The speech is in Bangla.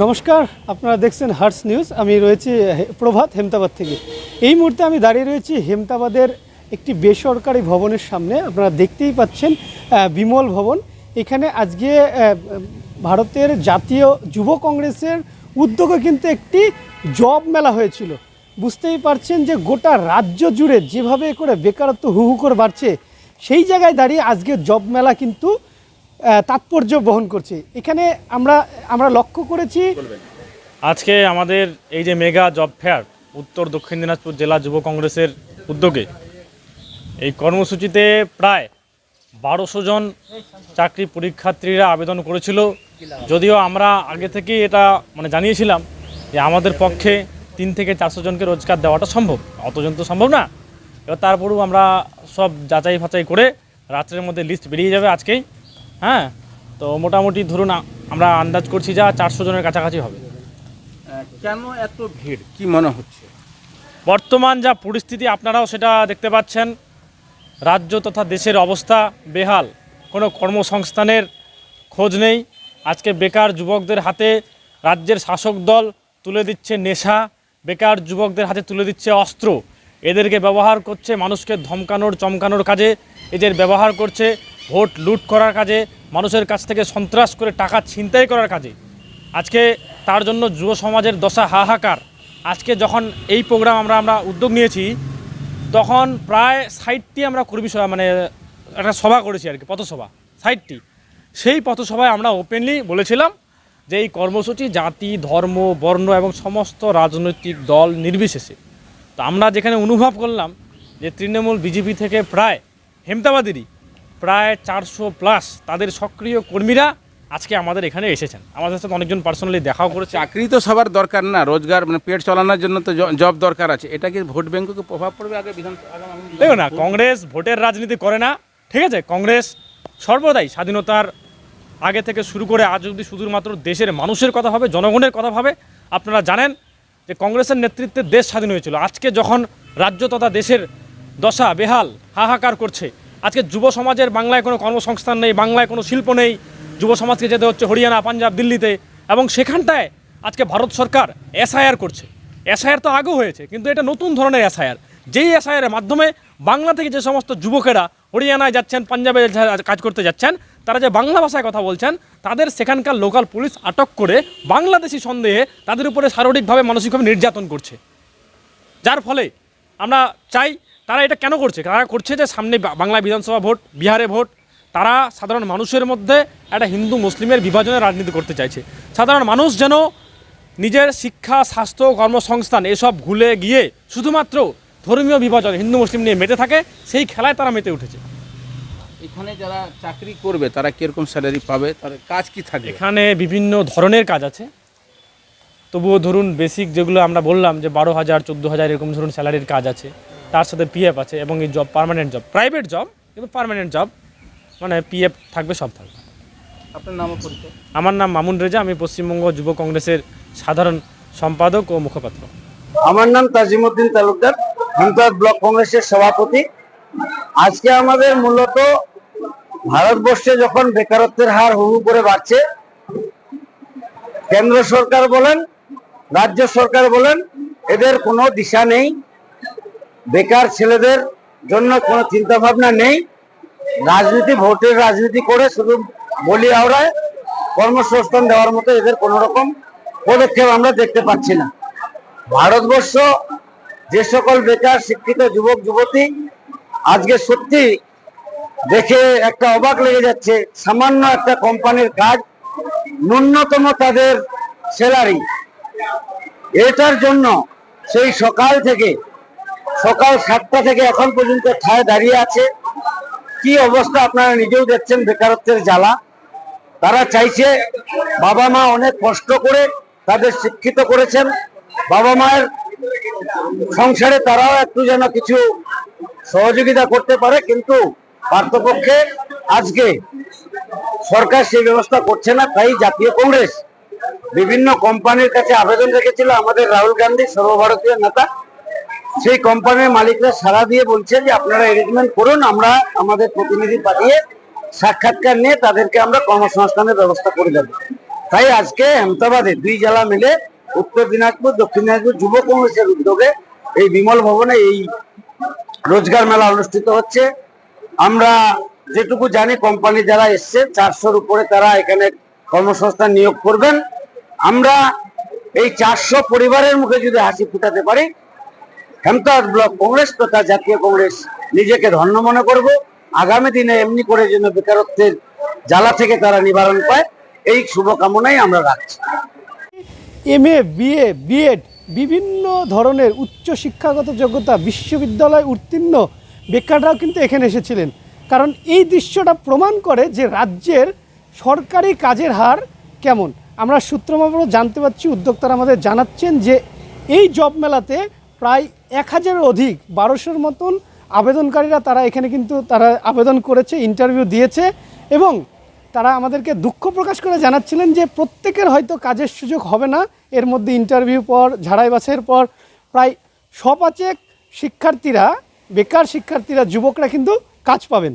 নমস্কার, আপনারা দেখছেন হার্টস নিউজ আমি রয়েছি প্রভাত হেমতাবাদ থেকে। এই মুহূর্তে আমি দাঁড়িয়ে রয়েছি হেমতাবাদের একটি বেসরকারি ভবনের সামনে। আপনারা দেখতেই পাচ্ছেন বিমল ভবন। এখানে আজকে ভারতের জাতীয় যুব কংগ্রেসের উদ্যোগে কিন্তু একটি জব মেলা হয়েছিল। বুঝতেই পারছেন যে গোটা রাজ্য জুড়ে যেভাবে করে বেকারত্ব হু হু করে বাড়ছে, সেই জায়গায় দাঁড়িয়ে আজকে জব মেলা কিন্তু তাৎপর্য বহন করছে। এখানে আমরা আমরা লক্ষ্য করেছি আজকে আমাদের এই যে মেগা জব ফেয়ার উত্তর দক্ষিণ দিনাজপুর জেলা যুব কংগ্রেসের উদ্যোগে, এই কর্মসূচিতে প্রায় বারোশো জন চাকরি পরীক্ষার্থীরা আবেদন করেছিল। যদিও আমরা আগে থেকেই এটা মানে জানিয়েছিলাম যে আমাদের পক্ষে তিন থেকে চারশো জনকে রোজগার দেওয়াটা সম্ভব। অতজন তো সম্ভব না। এবার তারপরেও আমরা সব যাচাই ফাচাই করে রাত্রের মধ্যে লিস্ট বেরিয়ে যাবে আজকেই। হ্যাঁ? তো মোটামুটি ধরুন আমরা আন্দাজ করছি যা চারশো জনের কাছাকাছি হবে। কেন এত ভিড়? কি মনে হচ্ছে? বর্তমান যা পরিস্থিতি আপনারাও সেটা দেখতে পাচ্ছেন। রাজ্য তথা দেশের অবস্থা বেহাল। কোনো কর্মসংস্থানের খোঁজ নেই। আজকে বেকার যুবকদের হাতে রাজ্যের শাসক দল তুলে দিচ্ছে নেশা বেকার যুবকদের হাতে তুলে দিচ্ছে অস্ত্র। এদেরকে ব্যবহার করছে মানুষকে ধমকানোর চমকানোর কাজে। এদের ব্যবহার করছে ভোট লুট করার কাজে, মানুষের কাছ থেকে সন্ত্রাস করে টাকা ছিনতাই করার কাজে। আজকে তার জন্য যুব সমাজের দশা হাহাকার। আজকে যখন এই প্রোগ্রাম আমরা আমরা উদ্যোগ নিয়েছি, তখন প্রায় ষাটটি আমরা কর্মী সভা মানে একটা সভা করেছি আর কি, পথসভা, ষাটটি। সেই পথসভায় আমরা ওপেনলি বলেছিলাম যে এই কর্মসূচি জাতি, ধর্ম, বর্ণ এবং সমস্ত রাজনৈতিক দল নির্বিশেষে। তো আমরা যেখানে অনুভব করলাম যে তৃণমূল, বিজেপি থেকে প্রায় হেমতাবাদেরই প্রায় চারশো প্লাস তাদের সক্রিয় কর্মীরা আজকে আমাদের এখানে এসেছেন। আমাদের সাথে অনেকজন পার্সোনালি দেখাও করেছে। চাকরি তো সবার দরকার না রোজগার মানে পেট চালানোর জন্য তো জব দরকার আছে। এটা কি ভোট ব্যাংকে প্রভাব পড়বে আগে বিধান দেখো না কংগ্রেস ভোটের রাজনীতি করে না ঠিক আছে? কংগ্রেস সর্বদাই স্বাধীনতার আগে থেকে শুরু করে আজ অবধি শুধুমাত্র দেশের মানুষের কথা ভাবে জনগণের কথা ভাবে। আপনারা জানেন যে কংগ্রেসের নেতৃত্বে দেশ স্বাধীন হয়েছিল। আজকে যখন রাজ্য তথা দেশের দশা বেহাল হাহাকার করছে আজকে যুব সমাজের বাংলায় কোনো কর্মসংস্থান নেই, বাংলায় কোনো শিল্প নেই। যুব সমাজকে যেতে হচ্ছে হরিয়ানা, পাঞ্জাব, দিল্লিতে। এবং সেখানটায় আজকে ভারত সরকার এসআইআর করছে। এসআইআর তো আগেও হয়েছে, কিন্তু এটা নতুন ধরনের এসআইআর। যেই এসআইআর মাধ্যমে বাংলা থেকে যে সমস্ত যুবকেরা হরিয়ানায় যাচ্ছেন, পাঞ্জাবে কাজ করতে যাচ্ছেন, তারা যে বাংলা ভাষায় কথা বলছেন, তাদের সেখানকার লোকাল পুলিশ আটক করে বাংলাদেশি সন্দেহে তাদের উপরে শারীরিকভাবে, মানসিকভাবে নির্যাতন করছে। যার ফলে আমরা চাই তারা এটা কেন করছে? তারা করছে যে সামনে বাংলা বিধানসভা ভোট বিহারে ভোট তারা সাধারণ মানুষের মধ্যে একটা হিন্দু মুসলিমের বিভাজনের রাজনীতি করতে চাইছে। সাধারণ মানুষ যেন নিজের শিক্ষা স্বাস্থ্য কর্মসংস্থান এসব ভুলে গিয়ে শুধুমাত্র ধর্মীয় বিভাজন হিন্দু মুসলিম নিয়ে মেতে থাকে সেই খেলায় তারা মেতে উঠেছে। এখানে যারা চাকরি করবে তারা কীরকম স্যালারি পাবে? তার কাজ কি থাকবে? এখানে বিভিন্ন ধরনের কাজ আছে। তবুও ধরুন বেসিক যেগুলো আমরা বললাম যে বারো হাজার চোদ্দ হাজার এরকম ধরুন স্যালারির কাজ আছে। তার সাথে পিএফ আছে এবং এই job permanent job private job কিন্তু পার্মানেন্ট জব মানে পিএফ থাকবে সব থাকবে। আপনার নাম আমার নাম মামুন রেজা আমি পশ্চিমবঙ্গ যুব কংগ্রেসের সাধারণ সম্পাদক ও মুখপাত্র। আমার নাম তাজিমুদ্দিন তালুকদার হিমতাদ ব্লক কংগ্রেসের সভাপতি। আজকে আমাদের মূলত ভারতবর্ষে যখন বেকারত্বের হার হু হু করে বাড়ছে কেন্দ্র সরকার বলেন রাজ্য সরকার বলেন এদের কোনো দিশা নেই। বেকার ছেলেদের জন্য কোনো চিন্তা ভাবনা নেই। রাজনীতি, ভোটের রাজনীতি করে শুধু বলি আওড়ায় কর্মসংস্থান দেওয়ার মতো এদের কোনো রকম পদক্ষেপ আমরা দেখতে পাচ্ছি না। ভারতবর্ষ যে সকল বেকার, শিক্ষিত যুবক, যুবতী আজকে সত্যি দেখে একটা অবাক লেগে যাচ্ছে। সামান্য একটা কোম্পানির কাজ ন্যূনতম তাদের স্যালারি। এটার জন্য সেই সকাল থেকে সকাল সাতটা থেকে এখন পর্যন্ত ঠায় দাঁড়িয়ে আছে। কি অবস্থা আপনারা নিজেও দেখছেন বেকারত্বের জ্বালা। তারা চাইছে বাবা মা অনেক কষ্ট করে তাদের শিক্ষিত করেছেন। বাবা মায়ের সংসারে তারাও একটু যেন কিছু সহযোগিতা করতে পারে, কিন্তু পার্থপক্ষে আজকে সরকার সেই ব্যবস্থা করছে না, তাই জাতীয় কংগ্রেস বিভিন্ন কোম্পানির কাছে আবেদন রেখেছিল আমাদের রাহুল গান্ধী, সর্বভারতীয় নেতা। সেই কোম্পানির মালিকরা সারা দিয়ে বলছে যে, আপনারা এরেঞ্জমেন্ট করুন, আমরা আমাদের প্রতিনিধি পাঠিয়ে সাক্ষাৎকার নিয়ে তাদেরকে আমরা কর্মসংস্থানের ব্যবস্থা করে দেব। তাই আজকে আহমেদাবাদে দুই জেলা মিলে উত্তর দিনাজপুর, দক্ষিণ দিনাজপুর যুব কংগ্রেসের উদ্যোগে এই বিমল ভবনে এই রোজগার মেলা অনুষ্ঠিত হচ্ছে। আমরা যেটুকু জানি কোম্পানি যারা এসছে, চারশোর উপরে তারা এখানে কর্মসংস্থান নিয়োগ করবেন। আমরা এই চারশো পরিবারের মুখে যদি হাসি ফুটাতে পারি হেমতাবাদ ব্লক কংগ্রেস তথা জাতীয় কংগ্রেস। নিজেকে ধন্য মনে করব। আগামী দিনে এমনি করে যেন বেকারত্বের জ্বালা থেকে তারা নিবারণ পায়, এই শুভকামনাই আমরা রাখছি। এম এ বিএ বিএড বিভিন্ন ধরনের উচ্চ শিক্ষাগত যোগ্যতা বিশ্ববিদ্যালয় উত্তীর্ণ বেকাররাও কিন্তু এখানে এসেছিলেন। কারণ এই দৃশ্যটা প্রমাণ করে যে রাজ্যের সরকারি কাজের হার কেমন। আমরা সূত্রমারফত জানতে পারছি, উদ্যোক্তারা আমাদের জানাচ্ছেন যে এই জব মেলাতে প্রায় এক হাজারের অধিক বারোশোর মতন আবেদনকারীরা তারা এখানে কিন্তু তারা আবেদন করেছে ইন্টারভিউ দিয়েছে এবং তারা আমাদেরকে দুঃখ প্রকাশ করে জানাচ্ছিলেন যে প্রত্যেকের হয়তো কাজের সুযোগ হবে না। এর মধ্যে ইন্টারভিউ পর, ঝাড়াই বাসের পর প্রায় সপাচেক শিক্ষার্থীরা, বেকার শিক্ষার্থীরা, যুবকরা কিন্তু কাজ পাবেন।